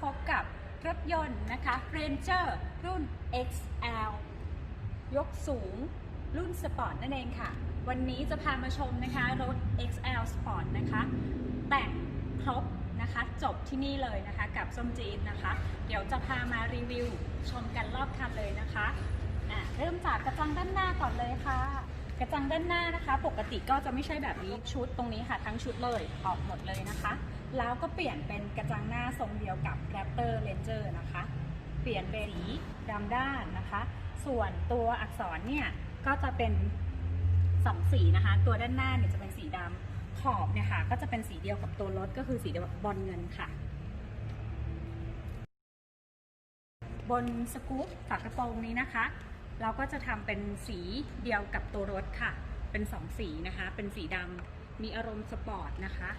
พบกับรถยนต์นะคะฟรนเซอร์รุ่น XL ยกสูงรุ่นสปอร์ตนั่นเองค่ะ วันนี้จะพามาชมนะคะรถ XL Sport นะคะ แต่งครบนะคะ จบที่นี่เลยนะคะ กับส้มจีนนะคะ เดี๋ยวจะพามารีวิวชมกันรอบคันเลยนะคะะเริ่มจากกระจังด้านหน้าก่อนเลยค่ะ กระจังด้านหน้านะคะ ปกติก็จะไม่ใช่แบบนี้ชุดตรงนี้ค่ะ ทั้งชุดเลยออกหมดเลยนะคะ แล้วก็เปลี่ยนเป็นกระจังหน้าทรงเดียวกับ Raptor Ranger นะคะ เปลี่ยนเป็นสีดำด้านนะคะ ส่วนตัวอักษรเนี่ยก็จะเป็นสองสีนะคะ ตัวด้านหน้าเนี่ยจะเป็นสีดำขอบเนี่ยค่ะ ก็จะเป็นสีเดียวกับตัวรถก็คือสีบบอลเงินค่ะ บนสกู๊ปฝากระโปรงนี้นะคะ เราก็จะทำเป็นสีเดียวกับตัวรถค่ะ เป็นสองสีนะคะ เป็นสีดำมีอารมณ์สปอร์ตนะคะ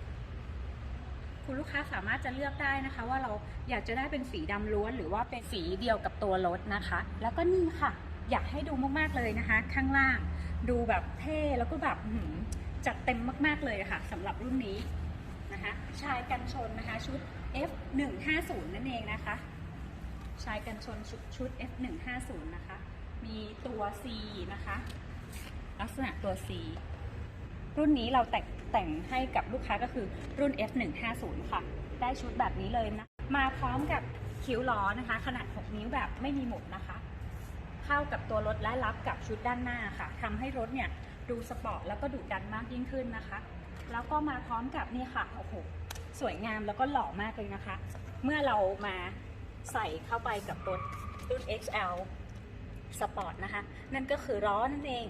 คุณลูกค้าสามารถจะเลือกได้นะคะ ว่าเราอยากจะได้เป็นสีดำล้วน หรือว่าเป็นสีเดียวกับตัวรถนะคะ แล้วก็นี่ค่ะ อยากให้ดูมากๆเลยนะคะ ข้างล่างดูแบบเท่แล้วก็แบบจัดเต็มมากๆเลยค่ะสำหรับรุ่นนี้นะคะ ชายกันชนนะคะชุด F150 นั่นเองนะคะ ชายกันชนชุดชุด F150 นะคะ มีตัว C นะคะ ลักษณะตัว C รุ่นนี้เราแต่งแต่งให้กับลูกค้าก็คือรุ่น F150 ค่ะ ได้ชุดแบบนี้เลยนะ มาพร้อมกับคิ้วล้อนะคะ ขนาด 6 นิ้วแบบไม่มีหมุดนะคะ เข้ากับตัวรถและรับกับชุดด้านหน้าค่ะทำให้รถเนี่ยดูสปอร์ตแล้วก็ดุดันมากยิ่งขึ้นนะคะ แล้วก็มาพร้อมกับนี่ค่ะโอ้โหสวยงามแล้วก็หล่อมากเลยนะคะ เมื่อเรามาใส่เข้าไปกับรถรุ่น XL Sport นะคะ นั่นก็คือล้อนั่นเอง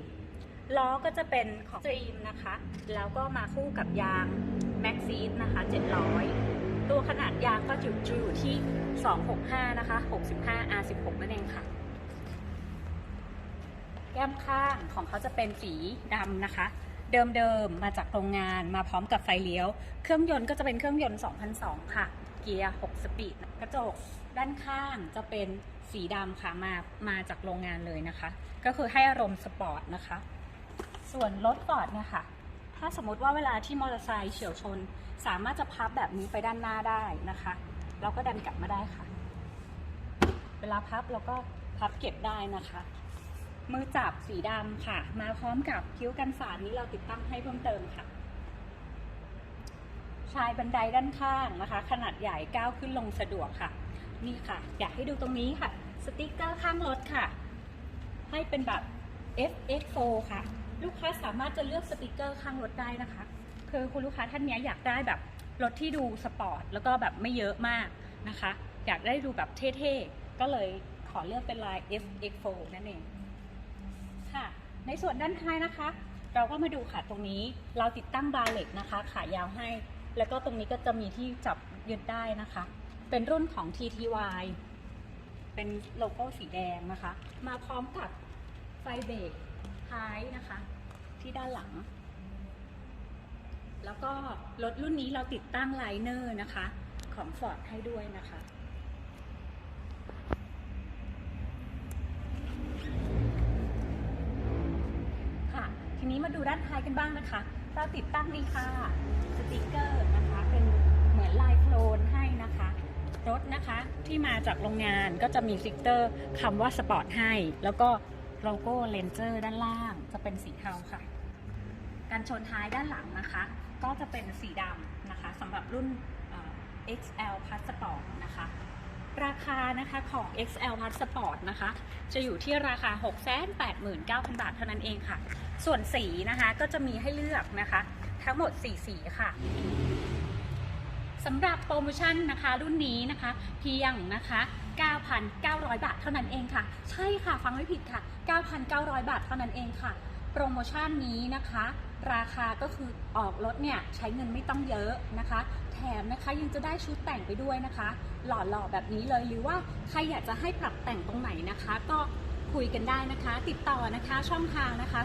ล้อก็จะเป็นของ Stream นะคะ แล้วก็มาคู่กับยาง Max s e e นะคะ 700 ตัวขนาดยางก็จะอยู่ที่ 265 นะคะ 65 R16 นั่นเองค่ะ แก้มข้างของเขาจะเป็นสีดำนะคะ เดิมๆ มาจากโรงงานมาพร้อมกับไฟเลี้ยว เครื่องยนต์ก็จะเป็นเครื่องยนต์ 2002 ค่ะ เกียร์ 6 สปีด กระจกด้านข้างจะเป็นสีดำค่ะ มา มาจากโรงงานเลยนะคะ ก็คือให้อารมณ์สปอร์ตนะคะ ส่วนรถฟอร์ดเนี่ยค่ะ ถ้าสมมติว่าเวลาที่มอเตอร์ไซค์เฉียวชน สามารถจะพับแบบนี้ไปด้านหน้าได้นะคะ เราก็ดันกลับมาได้ค่ะ เวลาพับเราก็พับเก็บได้นะคะ มือจับสีดำค่ะ มาพร้อมกับคิ้วกันสาดนี้เราติดตั้งให้เพิ่มเติมค่ะ ชายบันไดด้านข้างนะคะ ขนาดใหญ่ก้าวขึ้นลงสะดวกค่ะ นี่ค่ะ อยากให้ดูตรงนี้ค่ะ สติ๊กเกอร์ข้างรถค่ะ ให้เป็นแบบ FX4 ค่ะ ลูกค้าสามารถจะเลือกสติกเกอร์ข้างรถได้นะคะ คือคุณลูกค้าท่านนี้อยากได้แบบรถที่ดูสปอร์ตแล้วก็แบบไม่เยอะมากนะคะ อยากได้ดูแบบเท่ๆ ก็เลยขอเลือกเป็นลาย FX4 นั่นเองค่ะ ในส่วนด้านท้ายนะคะ เราก็มาดูค่ะตรงนี้เราติดตั้งบาร์เหล็กนะคะ ขายาวให้ แล้วก็ตรงนี้ก็จะมีที่จับยึดได้นะคะ เป็นรุ่นของ TTY เป็นโลโก้สีแดงนะคะ มาพร้อมกับไฟเบรก ท้ายนะคะ ที่ด้านหลัง แล้วก็รถรุ่นนี้เราติดตั้งไลเนอร์นะคะ ของ Ford ให้ด้วยนะคะค่ะทีนี้มาดูด้านท้ายกันบ้างนะคะ เราติดตั้งนี่ค่ะสติกเกอร์นะคะ เป็นเหมือนลายโคลนให้นะคะ รถนะคะที่มาจากโรงงานก็จะมีสติกเกอร์คำว่าสปอร์ตให้ แล้วก็ โลโก้เลนเจอร์ด้านล่างจะเป็นสีเทาค่ะ การชนท้ายด้านหลังนะคะ ก็จะเป็นสีดำนะคะสำหรับรุ่น XL Passport นะคะ ราคานะคะของ XL Passport นะคะ จะอยู่ที่ราคา 689,000 บาทเท่านั้นเองค่ะ ส่วนสีนะคะก็จะมีให้เลือกนะคะ ทั้งหมด 4 สีค่ะสำหรับโปรโมชั่นนะคะรุ่นนี้นะคะเพียงนะคะ 9,900 บาทเท่านั้นเองค่ะ ใช่ค่ะฟังไม่ผิดค่ะ 9,900 บาทเท่านั้นเองค่ะ โปรโมชั่นนี้นะคะ ราคาก็คือออกรถเนี่ยใช้เงินไม่ต้องเยอะนะคะ แถมนะคะยังจะได้ชุดแต่งไปด้วยนะคะ หล่อๆแบบนี้เลยหรือว่าใครอยากจะให้ปรับแต่งตรงไหนนะคะ ก็คุยกันได้นะคะ ติดต่อนะคะช่องทางนะคะ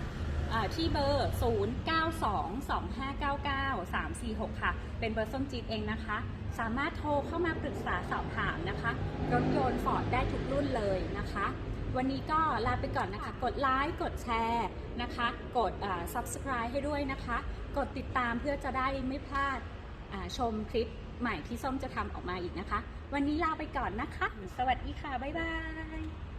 ที่เบอร์ 0922599346 ค่ะ เป็นเบอร์ส้มจีดเองนะคะ สามารถโทรเข้ามาปรึกษาสอบถามนะคะ รถยนต์ฟอร์ดได้ทุกรุ่นเลยนะคะ วันนี้ก็ลาไปก่อนนะคะ กดไลค์กดแชร์นะคะ กด subscribe ให้ด้วยนะคะ กดติดตามเพื่อจะได้ไม่พลาดชมคลิปใหม่ที่ส้มจะทำออกมาอีกนะคะ วันนี้ลาไปก่อนนะคะ สวัสดีค่ะ บ๊ายบาย